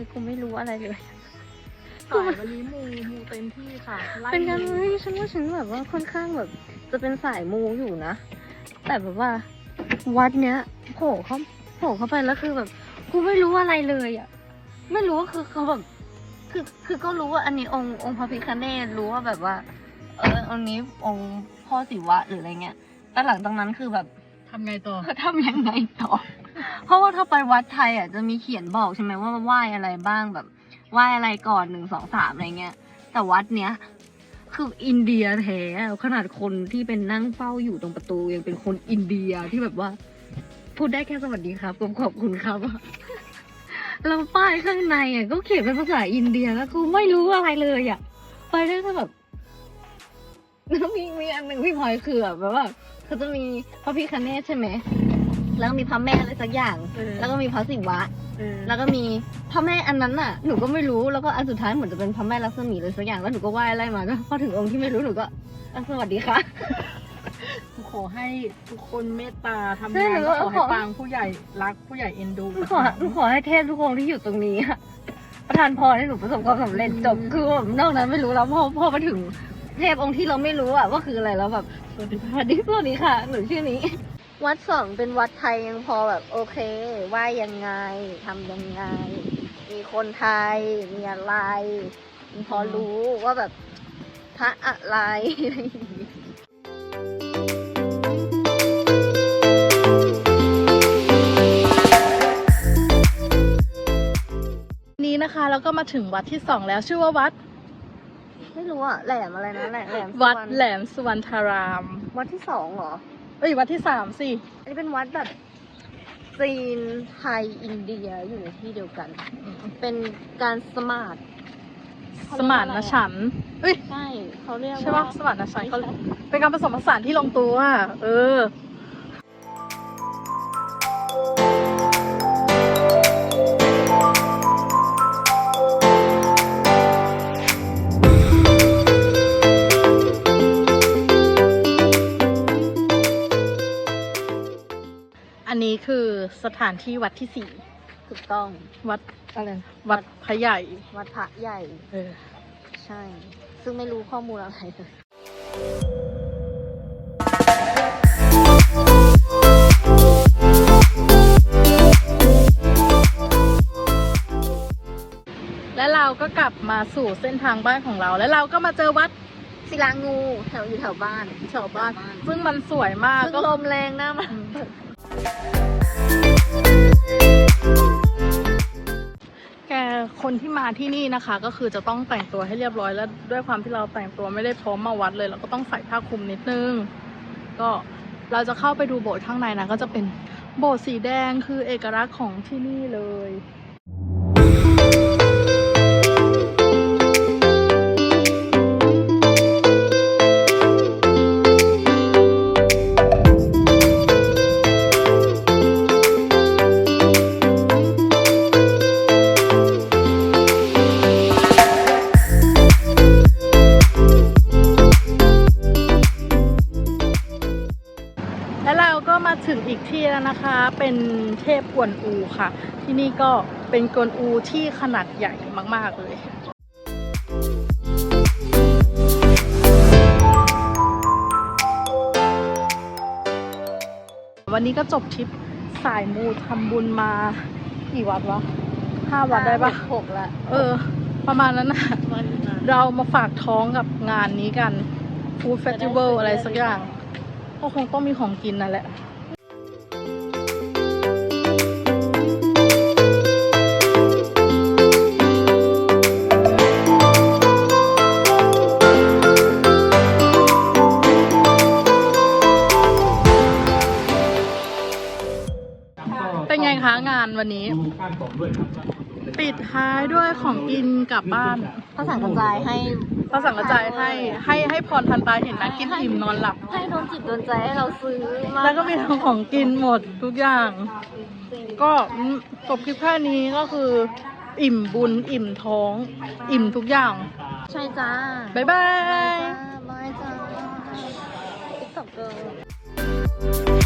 คือกูไม่รู้อะไรเลยสายวันนี้มูมูเต็มที่ค่ะเป็นการเฮ้ฉันว่าฉันแบบว่าค่อนข้างแบบ จะเป็นสายมูอยู่นะ แต่แบบว่าวัดเนี้ยโผล่เขาโผล่เข้าไปแล้วคือแบบกูไม่รู้อะไรเลยอะ ไม่รู้ว่าคือเขาแบบคือคือก็รู้ว่าอันนี้องค์องค์พระพิคเนตรู้ว่าแบบว่า เอออันนี้องค์พ่อศิวะหรืออะไรเงี้ยแต่หลังจากนั้นคือแบบทำไงต่อเขทำยังไงต่อ เพราะว่าถ้าไปวัดไทยอะจะมีเขียนบอกใช่ไหมว่าไหว้อะไรบ้างแบบไหว้อะไรก่อนหนึ่งสองสามอะไรเงี้ย แต่วัดเนี้ยคืออินเดียแท้ขนาดคนที่เป็นนั่งเฝ้าอยู่ตรงประตูยังเป็นคนอินเดียที่แบบว่า พูดได้แค่สวัสดีครับขอบคุณครับแล้วป้ายข้างในอะก็เขียนเป็นภาษาอินเดียแล้วกูไม่รู้อะไรเลยอะ ไปได้แค่แบบแล้วมีมีอันหนึ่งพี่พลอยคือแบบว่าเขาจะมีพระพิคเนศใช่ไหม แล้วก็มีพระแม่อะไรสักอย่าง เออ แล้วก็มีพระศิวะ เออแล้วก็มีพระแม่อันนั้นน่ะ หนูก็ไม่รู้ แล้วก็อันสุดท้ายเหมือนจะเป็นพระแม่ลักษมีเลยสักอย่าง แล้วหนูก็ไหว้ไล่มาก็พอถึงองค์ที่ไม่รู้หนูก็อะสวัสดีค่ะ ขอให้ทุกคนเมตตาทำใช่งานหรือก็ว่าขอให้ขอปังผู้ใหญ่รักผู้ใหญ่เอ็นดู หนูขอหนูขอให้เทพทุกองค์ที่อยู่ตรงนี้อะประทานพรให้หนูประสบความสำเร็จจบคือแบบนอกนั้นไม่รู้แล้วพอพอมาถึงเทพองค์ที่เราไม่รู้อะว่าคืออะไรแล้วแบบสวัสดีสวัสดีสวัสดีค่ะ หนูชื่อนี้ วัดสองเป็นวัดไทยยังพอแบบโอเคไหว่ายังไงทำยังไง มีคนไทย มีอะไรมีพอรู้ว่าแบบพระอะไรอะไรอย่างงี้นี้นะคะแล้วก็มาถึงวัดที่สองแล้วชื่อว่าวัด ไม่รู้อะแหลมอะไรนะแหลมแหลมสุวัดรรณแหลมสุวรรณธาราม วัดที่สองเหรอ เอ้ยวัดที่สามสิอันนี้เป็นวัดแบบจีนไทยอินเดียอยู่ในที่เดียวกัน เป็นการสมาร์ทสมานนะฉันท์เอ้ยใช่เขาเรียกใช่ว่า ปะสมานนะฉันท์เขาเป็นการผสมผสานที่ลงตัว เออ คือสถานที่วัดที่สี่ถูกต้อง วัดอะไรนะวัดพระใหญ่ วัดพระใหญ่ เออ ใช่ ซึ่งไม่รู้ข้อมูลอะไรเลย และเราก็กลับมาสู่เส้นทางบ้านของเรา แล้วเราก็มาเจอวัดศิลางูแถวอยู่แถวบ้าน แถวบ้าน ซึ่งมันสวยมากซึ่งก็ลมแรงนะมัน แกคนที่มาที่นี่นะคะ ก็คือจะต้องแต่งตัวให้เรียบร้อยแล้วด้วยความที่เราแต่งตัวไม่ได้พร้อมมาวัดเลย เราก็ต้องใส่ผ้าคลุมนิดนึง ก็เราจะเข้าไปดูโบสถ์ข้างในนะก็จะเป็นโบสถ์สีแดงคือเอกลักษณ์ของที่นี่เลย และเราก็มาถึงอีกที่แล้วนะคะ เป็นเทพกวนอูค่ะ ที่นี่ก็เป็นกวนอูที่ขนาดใหญ่มาก ๆ เลยวันนี้ก็จบทริปสายมูทำบุญมากี่วัดวะห้าวัดได้ปะหกละ เออ ประมาณนั้นนะวันนะเรามาฝากท้องกับงานนี้กัน Food Festival อะไรสักอย่าง ก็คงต้องมีของกินนั่นแหละเป็นไงคะงานวันนี้ดูข้างกล่องด้วยครับปิดท้ายด้วยของกินกลับบ้านพระสังกระจายให้ พระสังกระจายให้ให้ให้พรทันตาเห็นนะกินอิ่มนอนหลับ ให้โดนจิตโดนใจให้เราซื้อมาแล้วก็มีทั้งของกินหมดทุกอย่าง ก็จบคลิปแค่นี้ก็คือ อิ่มบุญอิ่มท้อง อิ่มทุกอย่าง ใช่จ้าบ๊ายบายบายจ้าบายจ้าติ๊กต็อกเกอร์